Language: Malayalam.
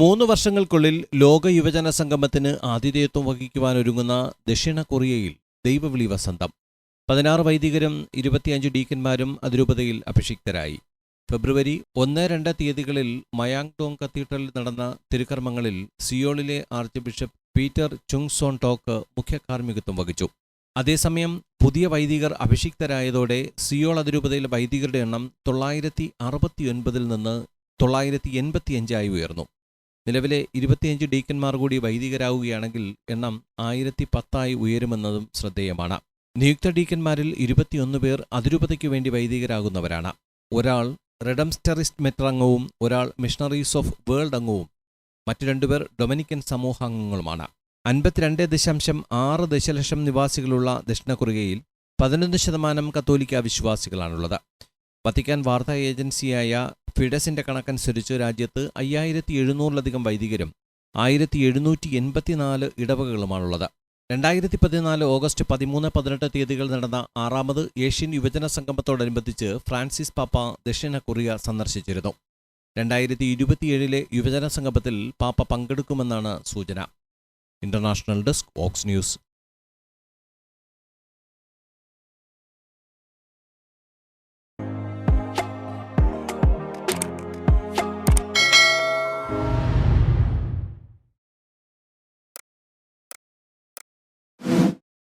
മൂന്ന് വർഷങ്ങൾക്കുള്ളിൽ ലോക യുവജന സംഗമത്തിന് ആതിഥേയത്വം വഹിക്കുവാനൊരുങ്ങുന്ന ദക്ഷിണ കൊറിയയിൽ ദൈവവിളി വസന്തം. പതിനാറ് വൈദികരും ഇരുപത്തിയഞ്ച് ഡീക്കന്മാരും അതിരൂപതയിൽ അഭിഷിക്തരായി. ഫെബ്രുവരി ഒന്ന് രണ്ട് തീയതികളിൽ മയാങ് ടോങ് കത്തീഡ്രലിൽ നടന്ന തിരുക്കർമ്മങ്ങളിൽ സിയോളിലെ arch bishop Peter Chung Soon Taick മുഖ്യ കാർമ്മികത്വം വഹിച്ചു. അതേസമയം പുതിയ വൈദികർ അഭിഷിക്തരായതോടെ സിയോൾ അതിരൂപതയിലെ വൈദികരുടെ എണ്ണം തൊള്ളായിരത്തി അറുപത്തിയൊൻപതിൽ നിന്ന് തൊള്ളായിരത്തി എൺപത്തിയഞ്ചായി ഉയർന്നു. നിലവിലെ ഇരുപത്തിയഞ്ച് ഡീക്കന്മാർ കൂടി വൈദികരാകുകയാണെങ്കിൽ എണ്ണം ആയിരത്തി പത്തായി ഉയരുമെന്നതും ശ്രദ്ധേയമാണ്. നിയുക്ത ഡീക്കന്മാരിൽ ഇരുപത്തിയൊന്ന് പേർ അതിരൂപതയ്ക്കു വേണ്ടി വൈദികരാകുന്നവരാണ്. ഒരാൾ റെഡംസ്റ്ററിസ്റ്റ് മെത്രംഗവും ഒരാൾ മിഷണറീസ് ഓഫ് വേൾഡ് അംഗവും. മറ്റു രണ്ടുപേർ ഡൊമിനിക്കൻ സമൂഹാംഗങ്ങളുമാണ്. അൻപത്തിരണ്ട് ദശാംശം ആറ് ദശലക്ഷം നിവാസികളുള്ള ദക്ഷിണ കൊറിയയിൽ പതിനൊന്ന് ശതമാനം കത്തോലിക്ക വിശ്വാസികളാണുള്ളത്. വത്തിക്കാൻ വാർത്താ ഏജൻസിയായ ഫിഡസിന്റെ കണക്കനുസരിച്ച് രാജ്യത്ത് അയ്യായിരത്തി എഴുന്നൂറിലധികം വൈദികരും ആയിരത്തി എഴുന്നൂറ്റി എൺപത്തിനാല് ഇടവകകളുമാണുള്ളത്. രണ്ടായിരത്തി പതിനാല് ഓഗസ്റ്റ് പതിമൂന്ന് പതിനെട്ട് തീയതികൾ നടന്ന ആറാമത് ഏഷ്യൻ യുവജന സംഗമത്തോടനുബന്ധിച്ച് ഫ്രാൻസിസ് പാപ്പ ദക്ഷിണ കൊറിയ സന്ദർശിച്ചിരുന്നു. രണ്ടായിരത്തി ഇരുപത്തിയേഴിലെ യുവജന സംഗമത്തിൽ പാപ്പ പങ്കെടുക്കുമെന്നാണ് സൂചന. International desk aux news